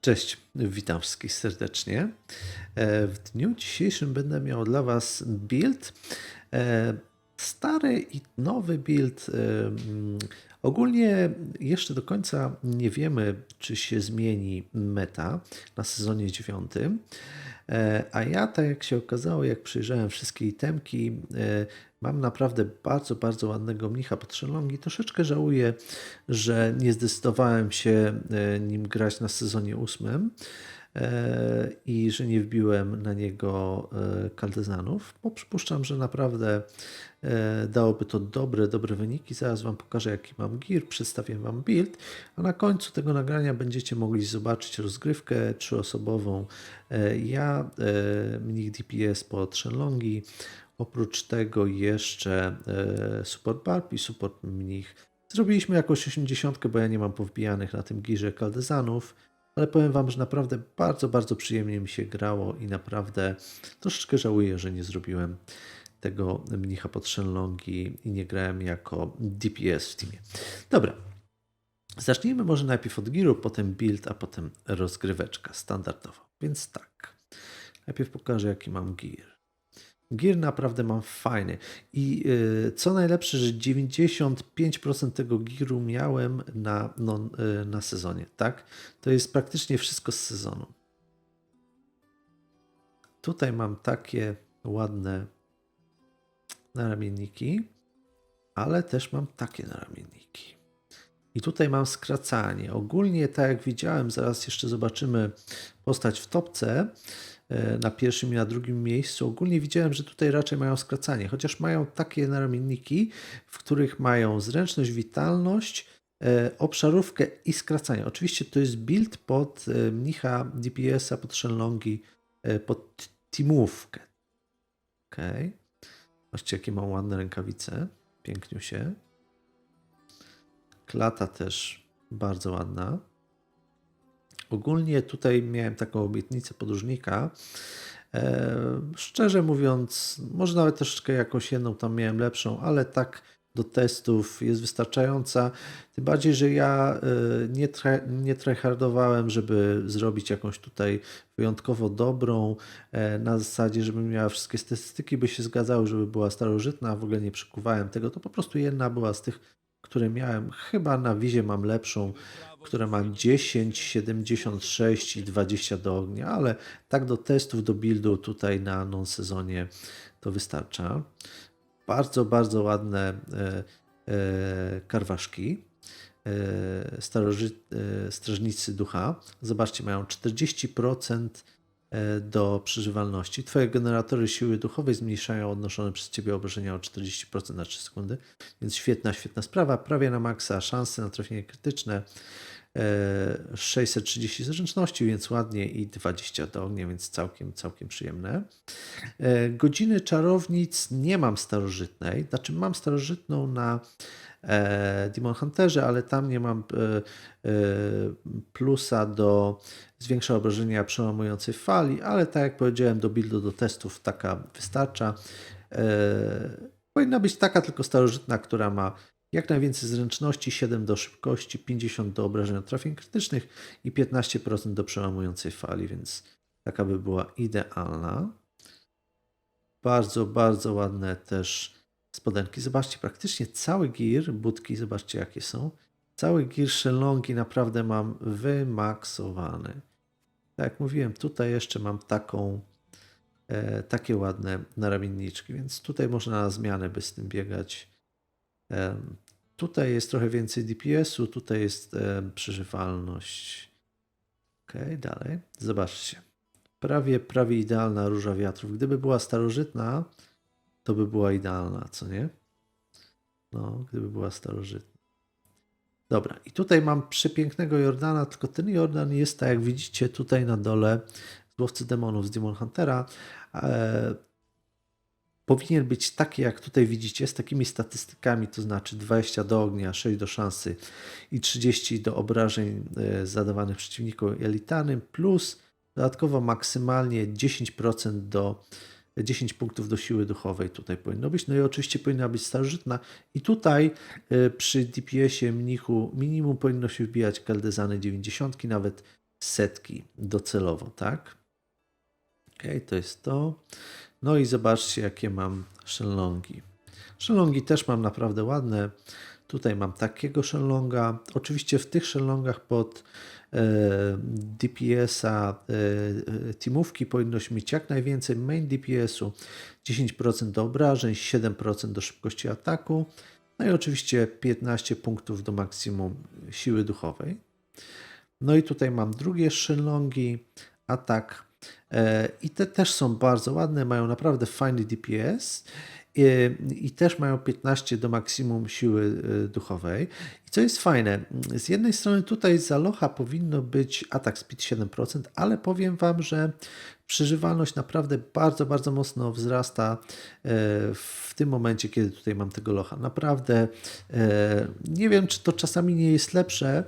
Cześć, witam wszystkich serdecznie. E, w dniu dzisiejszym będę miał dla Was build. E, stary i nowy build. E, mm, ogólnie jeszcze do końca nie wiemy, czy się zmieni meta na sezonie 9. A ja, tak jak się okazało, jak przyjrzałem wszystkie itemki, e, mam naprawdę bardzo, bardzo ładnego mnicha pod szelongi. Troszeczkę żałuję, że nie zdecydowałem się e, nim grać na sezonie ósmym e, i że nie wbiłem na niego e, kaldezanów, bo przypuszczam, że naprawdę e, dałoby to dobre, dobre wyniki. Zaraz Wam pokażę, jaki mam gear, przedstawię Wam build, a na końcu tego nagrania będziecie mogli zobaczyć rozgrywkę trzyosobową. E, Ja, e, mnich DPS pod Shenlongi, oprócz tego jeszcze e, support barb i support mnich. Zrobiliśmy jakąś 80, bo ja nie mam powbijanych na tym girze kaldezanów, ale powiem Wam, że naprawdę bardzo, bardzo przyjemnie mi się grało i naprawdę troszeczkę żałuję, że nie zrobiłem tego mnicha pod Shenlongi i nie grałem jako DPS w teamie. Dobra, zacznijmy może najpierw od giru, potem build, a potem rozgryweczka standardowo. Więc tak, najpierw pokażę jaki mam gear. Gear naprawdę mam fajny. I y, co najlepsze, że 95% tego gearu miałem na, no, y, na sezonie, tak? To jest praktycznie wszystko z sezonu. Tutaj mam takie ładne naramienniki, ale też mam takie naramienniki. I tutaj mam skracanie. Ogólnie, tak jak widziałem, zaraz jeszcze zobaczymy postać w topce e, na pierwszym i na drugim miejscu. Ogólnie widziałem, że tutaj raczej mają skracanie, chociaż mają takie naramienniki, w których mają zręczność, witalność, e, obszarówkę i skracanie. Oczywiście to jest build pod e, mnicha DPS-a, pod Shenlongi, pod teamówkę. Okej. Zobaczcie, jakie mam ładne rękawice. Piękniu się. Klata też bardzo ładna. Ogólnie tutaj miałem taką obietnicę podróżnika. E, szczerze mówiąc, może nawet troszeczkę jakąś jedną tam miałem lepszą, ale tak do testów jest wystarczająca. Tym bardziej, że ja e, nie, tra- nie tryhardowałem, żeby zrobić jakąś tutaj wyjątkowo dobrą, e, na zasadzie, żeby miała wszystkie statystyki, by się zgadzały, żeby była starożytna, w ogóle nie przykuwałem tego. To po prostu jedna była z tych, które miałem. Chyba na wizie mam lepszą, która ma 10, 76 i 20 do ognia, ale tak do testów, do buildu tutaj na non-sezonie to wystarcza. Bardzo, bardzo ładne e, e, karwaszki. E, strażnicy ducha. Zobaczcie, mają 40% e, do przeżywalności. Twoje generatory siły duchowej zmniejszają odnoszone przez Ciebie obrażenia o 40% na 3 sekundy, więc świetna, świetna sprawa. Prawie na maksa szanse na trafienie krytyczne. E, 630 zręczności, więc ładnie i 20 do ognia, więc całkiem, całkiem przyjemne. E, Godziny czarownic nie mam starożytnej, znaczy mam starożytną na e, Demon Hunterze, ale tam nie mam e, e, plusa do zwiększa obrażenia przełamującej fali, ale tak jak powiedziałem, do buildu, do testów taka wystarcza. E, powinna być taka tylko starożytna, która ma jak najwięcej zręczności, 7 do szybkości, 50 do obrażeń od trafień krytycznych i 15% do przełamującej fali, więc taka by była idealna. Bardzo, bardzo ładne też spodenki. Zobaczcie, praktycznie cały gear, budki, zobaczcie jakie są. Cały gear Shenlongi naprawdę mam wymaksowany. Tak jak mówiłem, tutaj jeszcze mam taką, e, takie ładne naramienniczki, więc tutaj można na zmianę by z tym biegać. Tutaj jest trochę więcej DPS-u, tutaj jest przeżywalność. Ok, dalej. Zobaczcie. Prawie, prawie idealna róża wiatrów. Gdyby była starożytna, to by była idealna, co nie? No, gdyby była starożytna. Dobra, i tutaj mam przepięknego Jordana, tylko ten Jordan jest, tak jak widzicie, tutaj na dole z łowcy demonów z Demon Huntera. Powinien być taki, jak tutaj widzicie, z takimi statystykami, to znaczy 20 do ognia, 6 do szansy i 30 do obrażeń e, zadawanych przeciwnikom elitanym, plus dodatkowo maksymalnie 10% do 10 punktów do siły duchowej tutaj powinno być. No i oczywiście powinna być starożytna. I tutaj e, przy DPS-ie mnichu minimum powinno się wbijać kaldezany 90, nawet setki docelowo, tak? Ok, to jest to. No i zobaczcie, jakie mam shenlongi. Shenlongi też mam naprawdę ładne. Tutaj mam takiego shenlonga. Oczywiście w tych shenlongach pod e, DPS-a e, teamówki powinnoś mieć jak najwięcej main DPS-u, 10% do obrażeń, 7% do szybkości ataku, no i oczywiście 15 punktów do maksimum siły duchowej. No i tutaj mam drugie shenlongi, atak i te też są bardzo ładne, mają naprawdę fajny DPS i, i też mają 15 do maksimum siły e, duchowej. I co jest fajne, z jednej strony tutaj za locha powinno być atak speed 7%, ale powiem Wam, że przeżywalność naprawdę bardzo, bardzo mocno wzrasta e, w tym momencie, kiedy tutaj mam tego locha. Naprawdę e, nie wiem, czy to czasami nie jest lepsze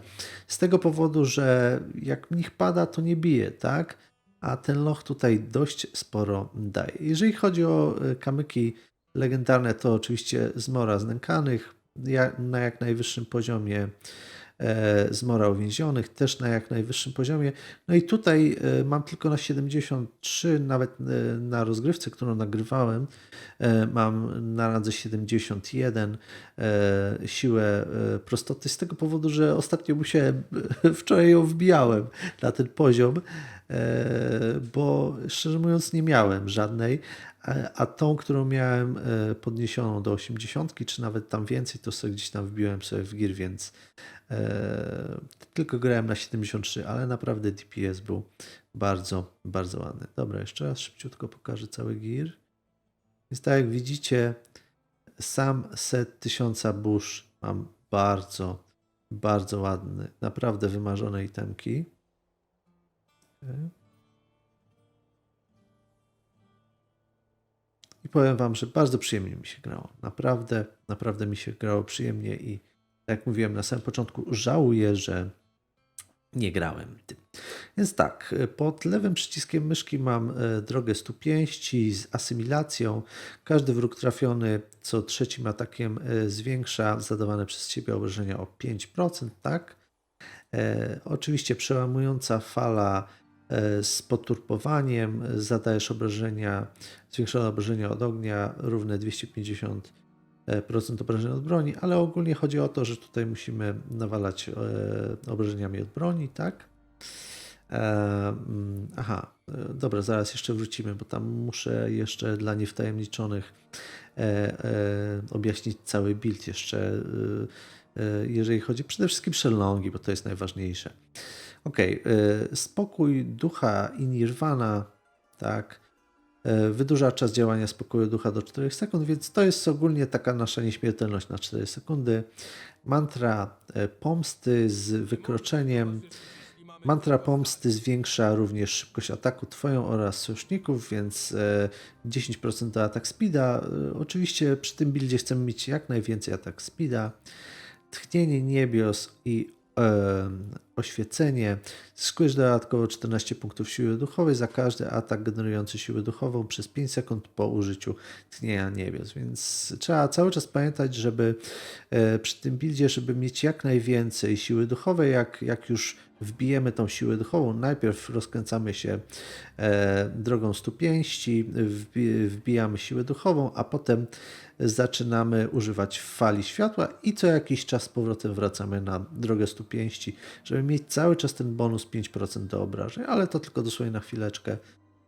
z tego powodu, że jak mnich pada, to nie bije, tak? A ten loch tutaj dość sporo daje. Jeżeli chodzi o e, kamyki legendarne, to oczywiście zmora znękanych na jak najwyższym poziomie zmora uwięzionych, też na jak najwyższym poziomie. No i tutaj e, mam tylko na 73, nawet e, na rozgrywce, którą nagrywałem, e, mam na radze 71 e, siłę e, prostoty z tego powodu, że ostatnio musiałem, wczoraj ją wbijałem na ten poziom, e, bo szczerze mówiąc nie miałem żadnej, a, tą, którą miałem e, podniesioną do 80, czy nawet tam więcej, to sobie gdzieś tam wbiłem sobie w gir, więc e, tylko grałem na 73, ale naprawdę DPS był bardzo, bardzo ładny. Dobra, jeszcze raz szybciutko pokażę cały gir. Więc tak jak widzicie, sam set 1000 burz mam bardzo, bardzo ładny, naprawdę wymarzone itemki. I powiem Wam, że bardzo przyjemnie mi się grało. Naprawdę, naprawdę mi się grało przyjemnie i jak mówiłem na samym początku, żałuję, że nie grałem tym. Więc tak, pod lewym przyciskiem myszki mam e, drogę stu pięści z asymilacją. Każdy wróg trafiony co trzecim atakiem e, zwiększa zadawane przez Ciebie obrażenia o 5%, tak? E, oczywiście przełamująca fala e, z poturbowaniem. e, Zadajesz obrażenia, zwiększone obrażenia od ognia równe 250% obrażeń od broni, ale ogólnie chodzi o to, że tutaj musimy nawalać e, obrażeniami od broni, tak? E, mm, aha, e, dobra, zaraz jeszcze wrócimy, bo tam muszę jeszcze dla niewtajemniczonych objaśnić cały build jeszcze, jeżeli chodzi przede wszystkim shenlongi, bo to jest najważniejsze. Ok, spokój ducha i nirvana, tak, wydłuża czas działania spokoju ducha do 4 sekund, więc to jest ogólnie taka nasza nieśmiertelność na 4 sekundy. Mantra e, pomsty z wykroczeniem. Mantra pomsty zwiększa również szybkość ataku Twoją oraz sojuszników, więc e, 10% do atak speeda. E, Oczywiście przy tym buildzie chcemy mieć jak najwięcej atak speeda. Tchnienie niebios i e, oświecenie. Zyskujesz dodatkowo 14 punktów siły duchowej za każdy atak generujący siłę duchową przez 5 sekund po użyciu tchnienia niebios. Więc trzeba cały czas pamiętać, żeby e, przy tym buildzie, żeby mieć jak najwięcej siły duchowej, jak, jak już wbijemy tą siłę duchową, najpierw rozkręcamy się e, drogą stu pięści, wbi, wbijamy siłę duchową, a potem zaczynamy używać fali światła i co jakiś czas z powrotem wracamy na drogę stu pięści, żeby mieć cały czas ten bonus 5% do obrażeń, ale to tylko dosłownie na chwileczkę.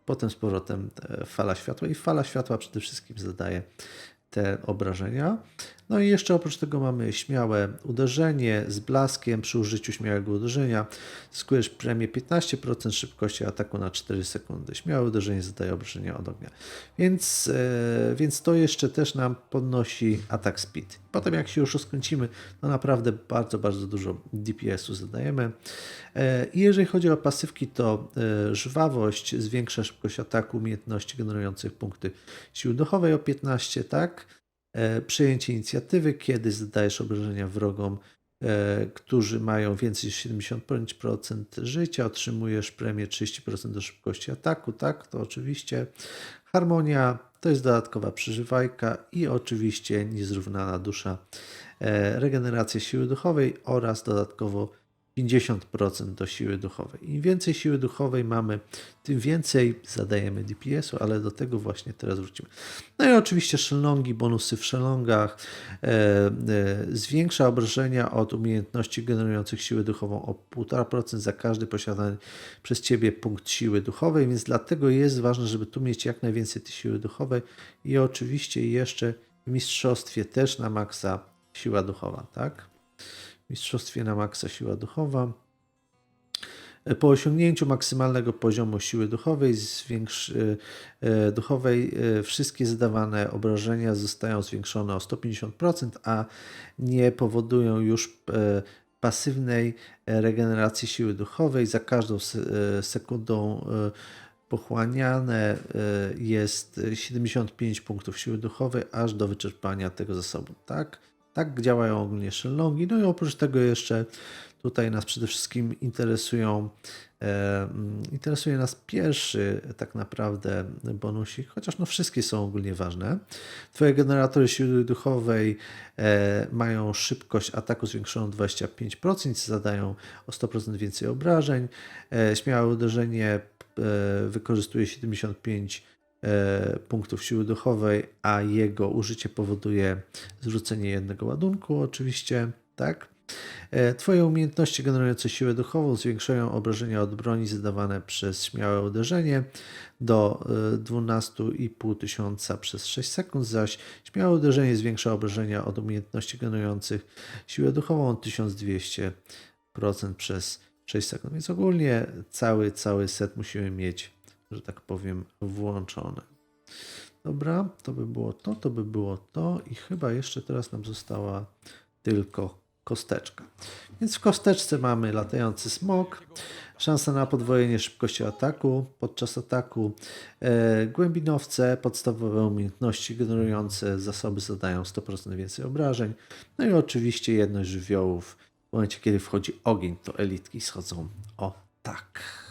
Potem z powrotem e, fala światła i fala światła przede wszystkim zadaje te obrażenia. No i jeszcze oprócz tego mamy śmiałe uderzenie z blaskiem. Przy użyciu śmiałego uderzenia zyskujesz premię 15% szybkości ataku na 4 sekundy. Śmiałe uderzenie zadaje obrażenia od ognia. Więc, e, więc to jeszcze też nam podnosi atak speed. Potem jak się już rozkręcimy, to naprawdę bardzo, bardzo dużo DPS-u zadajemy. E, jeżeli chodzi o pasywki, to e, żwawość zwiększa szybkość ataku umiejętności generujących punkty siły duchowej o 15, tak? E, Przejęcie inicjatywy, kiedy zadajesz obrażenia wrogom, e, którzy mają więcej niż 75% życia, otrzymujesz premię 30% do szybkości ataku, tak? To oczywiście. Harmonia to jest dodatkowa przeżywajka i oczywiście niezrównana dusza, e, regeneracja siły duchowej oraz dodatkowo 50% do siły duchowej. Im więcej siły duchowej mamy, tym więcej zadajemy DPS-u, ale do tego właśnie teraz wrócimy. No i oczywiście szelongi, bonusy w szelongach, e, e, zwiększa obrażenia od umiejętności generujących siłę duchową o 1,5% za każdy posiadany przez Ciebie punkt siły duchowej, więc dlatego jest ważne, żeby tu mieć jak najwięcej tej siły duchowej i oczywiście jeszcze w mistrzostwie też na maksa siła duchowa, tak? Mistrzostwie na maksa siła duchowa. Po osiągnięciu maksymalnego poziomu siły duchowej, e, duchowej e, wszystkie zadawane obrażenia zostają zwiększone o 150%, a nie powodują już e, pasywnej regeneracji siły duchowej. Za każdą se- sekundą pochłaniane jest 75 punktów siły duchowej, aż do wyczerpania tego zasobu. Tak, tak działają ogólnie szelongi. No i oprócz tego jeszcze tutaj nas przede wszystkim interesują, e, mm, interesuje nas pierwszy tak naprawdę bonusik, chociaż no wszystkie są ogólnie ważne. Twoje generatory siły duchowej e, mają szybkość ataku zwiększoną 25%, zadają o 100% więcej obrażeń. E, śmiałe uderzenie e, wykorzystuje 75 e, punktów siły duchowej, a jego użycie powoduje zrzucenie jednego ładunku, oczywiście, tak? E, Twoje umiejętności generujące siłę duchową zwiększają obrażenia od broni zadawane przez śmiałe uderzenie do e, 12,5 tysiąca przez 6 sekund, zaś śmiałe uderzenie zwiększa obrażenia od umiejętności generujących siłę duchową o 1200% przez 6 sekund. Więc ogólnie cały, cały set musimy mieć, że tak powiem, włączony. Dobra, to by było to, to by było to i chyba jeszcze teraz nam została tylko kosteczka. Więc w kosteczce mamy latający smok, szansa na podwojenie szybkości ataku podczas ataku, e, głębinowce, podstawowe umiejętności generujące zasoby zadają 100% więcej obrażeń, no i oczywiście jedność żywiołów. W momencie, kiedy wchodzi ogień, to elitki schodzą o tak.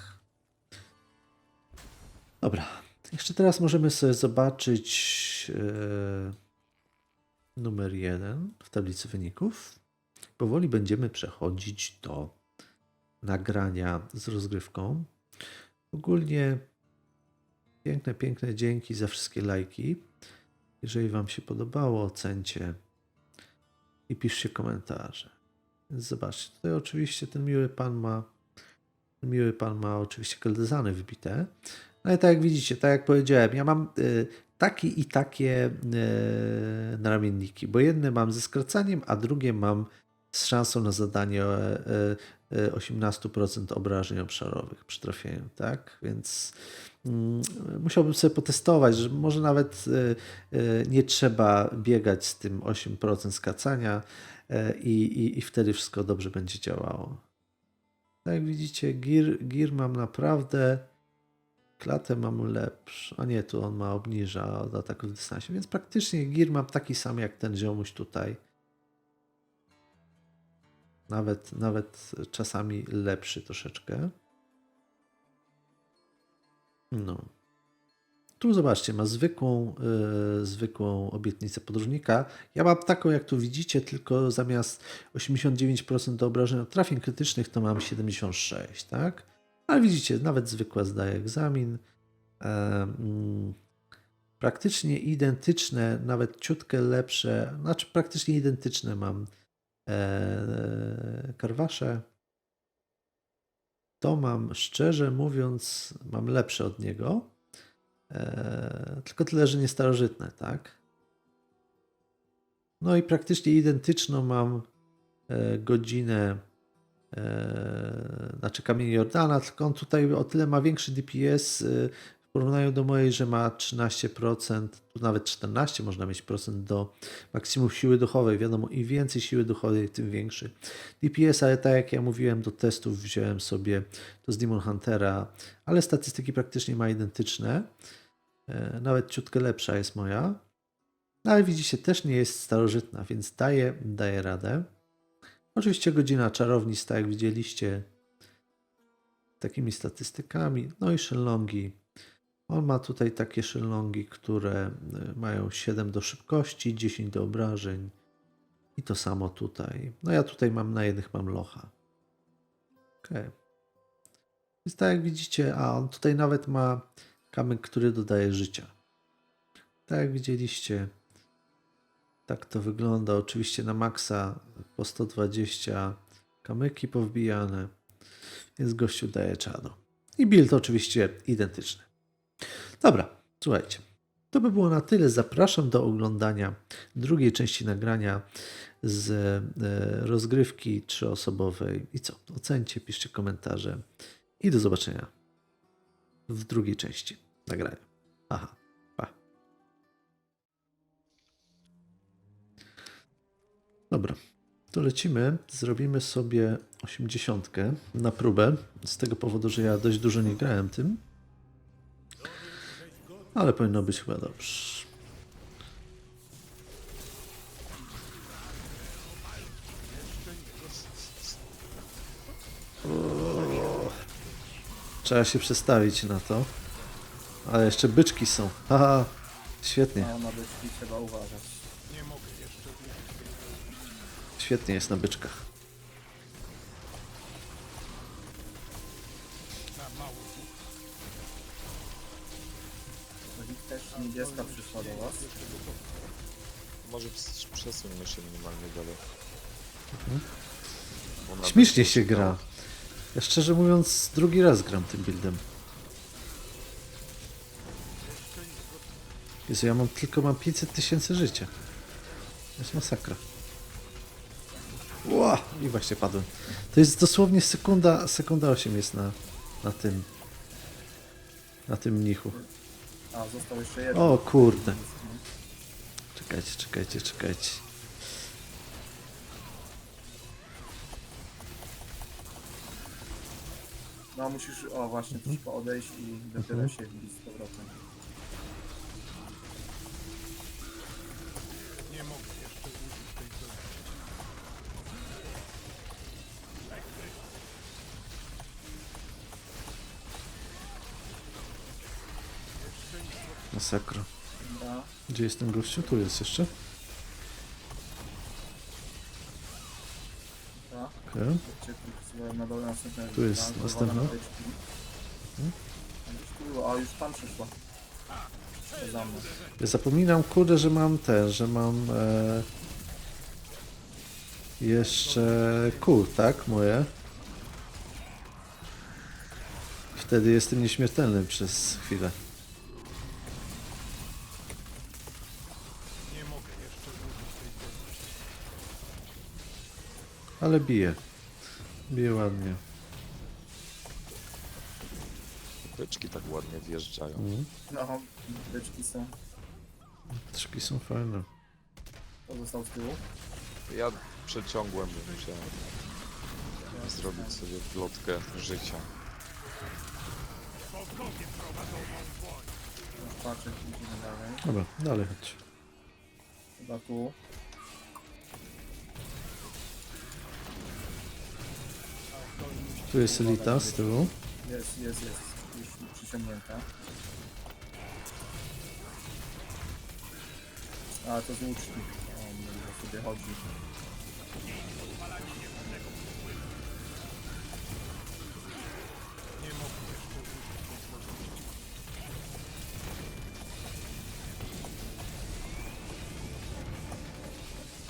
Dobra, jeszcze teraz możemy sobie zobaczyć e, numer jeden w tablicy wyników. Powoli będziemy przechodzić do nagrania z rozgrywką. Ogólnie piękne, piękne dzięki za wszystkie lajki. Jeżeli Wam się podobało, ocencie i piszcie komentarze. Więc zobaczcie, tutaj oczywiście ten miły pan ma miły pan ma oczywiście keldezany wbite. No i tak jak widzicie, tak jak powiedziałem, ja mam y, takie i takie y, naramienniki, bo jedne mam ze skracaniem, a drugie mam z szansą na zadanie y, y, 18% obrażeń obszarowych przy trafieniu, tak? Więc mm, musiałbym sobie potestować, że może nawet y, y, nie trzeba biegać z tym 8% skracania y, i, i, wtedy wszystko dobrze będzie działało. Tak jak widzicie, gear, gear mam naprawdę. Klatę mam lepszą. A nie, tu on ma obniża od ataku w dystansie, więc praktycznie gear mam taki sam jak ten ziomuś tutaj. Nawet, nawet czasami lepszy troszeczkę. No. Tu zobaczcie, ma zwykłą, yy, zwykłą obietnicę podróżnika. Ja mam taką, jak tu widzicie, tylko zamiast 89% do obrażeń od trafień krytycznych, to mam 76, tak? Ale widzicie, nawet zwykła zdaje egzamin. E, mm, praktycznie identyczne, nawet ciutkę lepsze, znaczy praktycznie identyczne mam e, karwasze. To mam, szczerze mówiąc, mam lepsze od niego. E, tylko tyle, że nie starożytne, tak? No i praktycznie identyczną mam e, godzinę, e, znaczy kamień Jordana, tylko on tutaj o tyle ma większy DPS e, w porównaniu do mojej, że ma 13%, tu nawet 14 można mieć procent do maksimum siły duchowej. Wiadomo, im więcej siły duchowej, tym większy DPS, ale tak jak ja mówiłem, do testów wziąłem sobie to z Demon Huntera, ale statystyki praktycznie ma identyczne. E, Nawet ciutkę lepsza jest moja. No ale widzicie, też nie jest starożytna, więc daje, daje radę. Oczywiście godzina czarownic, tak jak widzieliście, takimi statystykami. No i shenlongi. On ma tutaj takie shenlongi, które e, mają 7 do szybkości, 10 do obrażeń. I to samo tutaj. No ja tutaj mam na jednych mam locha. Okej. Więc tak jak widzicie, a on tutaj nawet ma kamyk, który dodaje życia. Tak jak widzieliście, tak to wygląda. Oczywiście na maksa po 120 kamyki powbijane, więc gościu daje czado. I build oczywiście identyczny. Dobra, słuchajcie. To by było na tyle. Zapraszam do oglądania drugiej części nagrania z e, rozgrywki trzyosobowej. I co? Ocencie, piszcie komentarze i do zobaczenia w drugiej części nagrania. Aha, Dobra, to lecimy. Zrobimy sobie 80 na próbę. Z tego powodu, że ja dość dużo nie grałem tym. Ale powinno być chyba dobrze. O, Trzeba się przestawić na to. Ale jeszcze byczki są. Haha, świetnie. A na byczki trzeba uważać. Świetnie jest na byczkach. Też niebieska przyszła do was. Może ps- przesuńmy się minimalnie dalej. Bo na Śmiesznie się gra. Ja szczerze mówiąc, drugi raz gram tym buildem. Jezu, ja mam tylko mam 500 tysięcy życia. To jest masakra. Ła! I właśnie padłem. To jest dosłownie sekunda, sekunda 8 jest na, na tym. Na tym mnichu. A, został jeszcze jeden. O kurde. Czekajcie, czekajcie, czekajcie. No musisz, o właśnie, troszkę odejść i dopiero się wbić z powrotem. Masakra. Dobra. Gdzie jest ten gościu? Tu jest jeszcze. Dobra. Okej. Chodźcie tu sobie na dole następne. Tu jest następna. byczki. A już tam przyszła. Przyszła za mną. Ja zapominam, kurde, że mam ten, że mam e, jeszcze kul, tak? Moje. Wtedy jestem nieśmiertelny przez chwilę. Ale bije. Bije ładnie. Byczki tak ładnie wjeżdżają. Mhm. No, byczki są. Trzki są fajne. To został z tyłu. Ja przeciągłem, bo musiałem zrobić sobie plotkę życia. Patrzę, idziemy dalej. Dobra, dalej chodź. Chyba tu. Tu jest elita z tyłu. Jest, jest, jest. Już przyciągnięta. A, to jest łucznik. On sobie chodzi.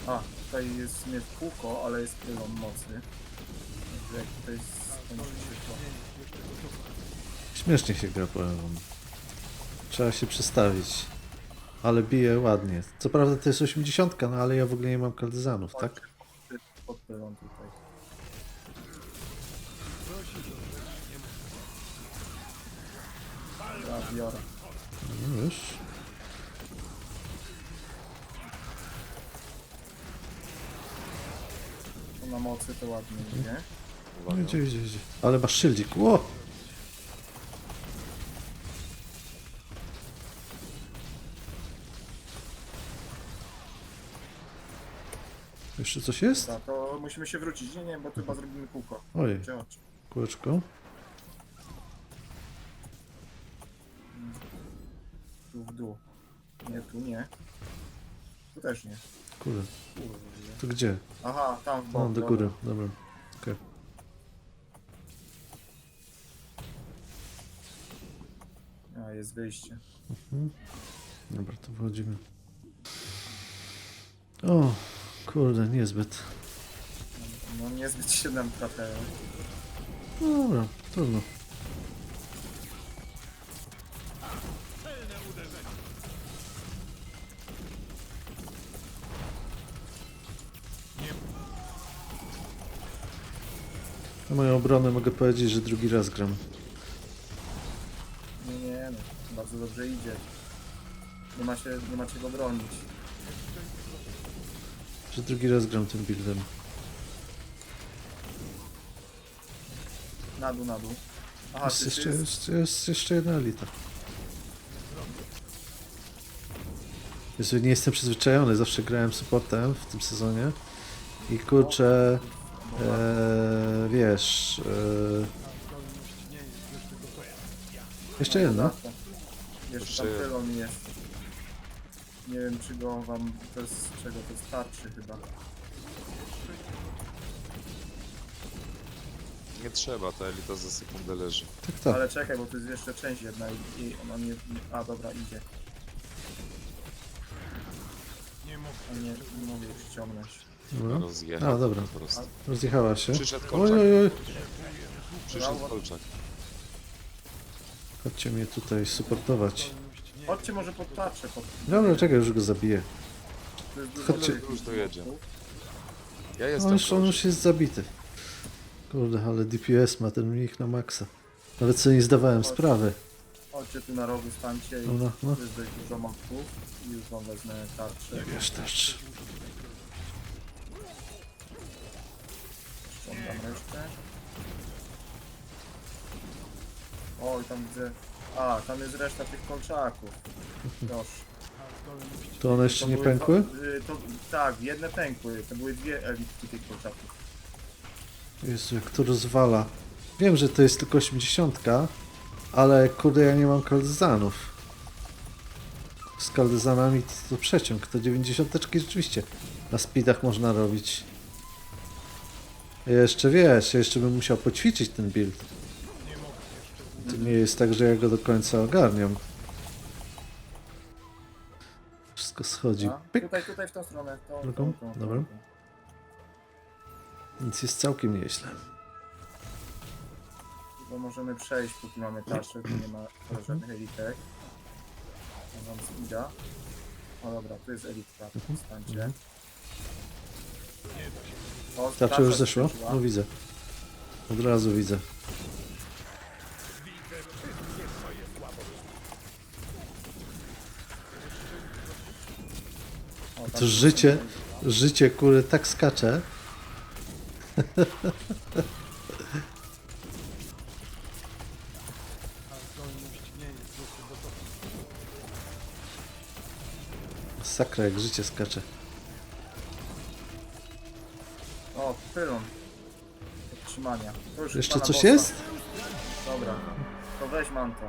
A, tutaj jest sumie w kółko, ale jest pylon mocny. Także jak tutaj to... Śmiesznie się gra, powiem wam. Trzeba się przestawić. Ale bije ładnie. Co prawda to jest 80, no ale ja w ogóle nie mam kaldezanów, tak? No już. Na mocy to ładnie idzie. No Uwaga. idzie, idzie, idzie. Ale masz szyldzik. Ło! Jeszcze coś jest? Dobra, to musimy się wrócić. Nie, nie, bo tu chyba zrobimy kółko. Ojej, oczy? kółeczko. Tu w dół. Nie, tu nie. Tu też nie. Kurde. Kurde. To gdzie? Aha, tam w O, bok. do dobra. góry. Dobra. Okej. Jest wyjście. Dobra, to wchodzimy. O, kurde, niezbyt. No niezbyt się nam trafiają. Dobra, trudno. Na moją obronę mogę powiedzieć, że drugi raz gram. Bardzo dobrze idzie. Nie ma, się, nie ma czego bronić. Że drugi raz gram tym buildem. Na dół, na dół. Aha, Jest ty jeszcze, jest... jest, jest jeszcze jedna elita. Jezu, nie jestem przyzwyczajony, zawsze grałem supportem w tym sezonie. I kurczę, e, wiesz... E, jeszcze jedna? Jeszcze tam pylon jest. Nie wiem czy go wam... To jest z czego? To jest tarczy chyba. Nie trzeba, ta elita za sekundę leży. Tak, tak. Ale czekaj, bo tu jest jeszcze część jedna i, i ona nie... A dobra, idzie. A nie, nie mogę jej przyciągnąć. Dobra. Rozjechał A, dobra. po prostu. Rozjechała się. Przyszedł Oj, kolczak. oj, oj. Przyszedł kolczak. Chodźcie mnie tutaj supportować. Chodźcie może pod tarczę. Pod... Dobra, czekaj, już go zabiję. To jest dużo Chodźcie. Już dojedzie. Ja On jestem już, on już jest zabity. Kurde, ale DPS ma ten mnich na maksa. Nawet sobie nie zdawałem sprawy. Chodźcie tu na rogu, stańcie i Dobra, no. tu jest dość dużo mostów. I już wam wezmę tarczę. Wiesz też. Ściągam resztę. Oj, tam widzę... A, tam jest reszta tych kolczaków. Proszę. To one jeszcze nie były pękły? dwa- y, To, tak, jedne pękły. To były dwie elitki tych kolczaków. Jezu, jak to rozwala. Wiem, że to jest tylko 80, ale kurde, ja nie mam kaldezanów. Z kaldezanami to, to przeciąg. To 90 rzeczywiście na speedach można robić. Jeszcze wiesz, jeszcze bym musiał poćwiczyć ten build. To nie jest tak, że ja go do końca ogarniam. Wszystko schodzi. A, Pyk. tutaj, tutaj w tą stronę. Tą, Drugą? tą, tą, Dobra. Więc jest całkiem nieźle. Bo możemy przejść, póki mamy tarczę, tu nie ma żadnych elitek. Mam wam speeda. O dobra, tu jest elitka, Mhm. stańcie. O, Tarcza już zeszła? No widzę. Od razu widzę. O, tam To życie, życie kury tak skacze. Sakra jak życie skacze. O, pylon. Podtrzymania. To już Jeszcze pana coś bossa. jest? Dobra, to weź manto.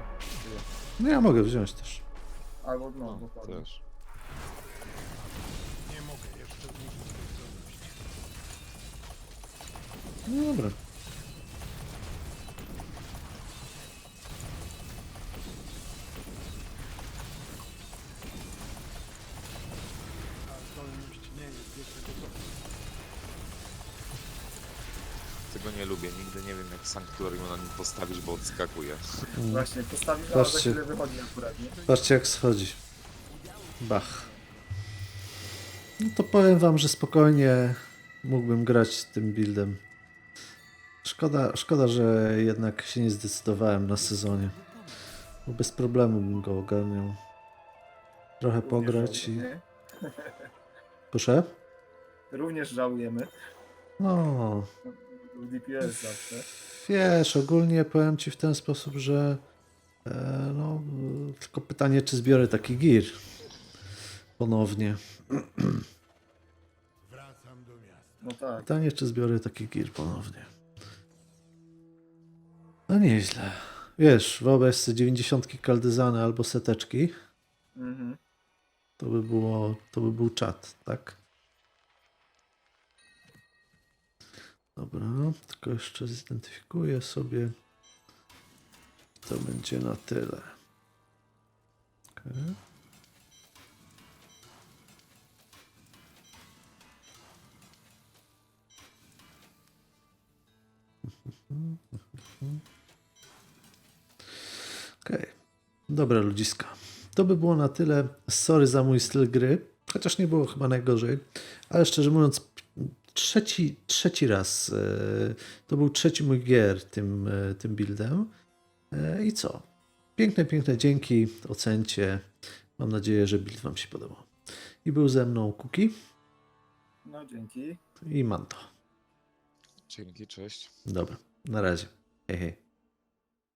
No ja mogę wziąć też. Albo no, dokładnie. Też. No dobra. Tego nie lubię, nigdy nie wiem jak sanktuarium na nim postawić, bo odskakuje. Mm. Właśnie, postawisz, a za Patrzcie. chwilę wychodzi akurat, nie? Patrzcie jak schodzi. Bach. No to powiem wam, że spokojnie mógłbym grać tym buildem. Szkoda, szkoda, że jednak się nie zdecydowałem na sezonie. Bo bez problemu bym go ogarniał. Trochę pograć i... Proszę? Również żałujemy. No, W DPS zawsze. wiesz, ogólnie powiem ci w ten sposób, że e, no, tylko pytanie, czy zbiorę taki gear ponownie. No tak. Pytanie, czy zbiorę taki gear ponownie. No nieźle. Wiesz, wyobraź sobie 90 kaldezany albo seteczki, Mhm. to by było, to by był czat, tak? Dobra, tylko jeszcze zidentyfikuję sobie. To będzie na tyle. Okej. Okej. Dobra, ludziska. To by było na tyle. Sorry za mój styl gry, chociaż nie było chyba najgorzej, ale szczerze mówiąc, trzeci, trzeci raz, e, to był trzeci mój gier tym, e, tym buildem. E, I co? Piękne, piękne dzięki, ocencie. Mam nadzieję, że build Wam się podobał. I był ze mną Kuki No dzięki. i Manto. Dzięki, cześć. Dobra, na razie. Hej, hej.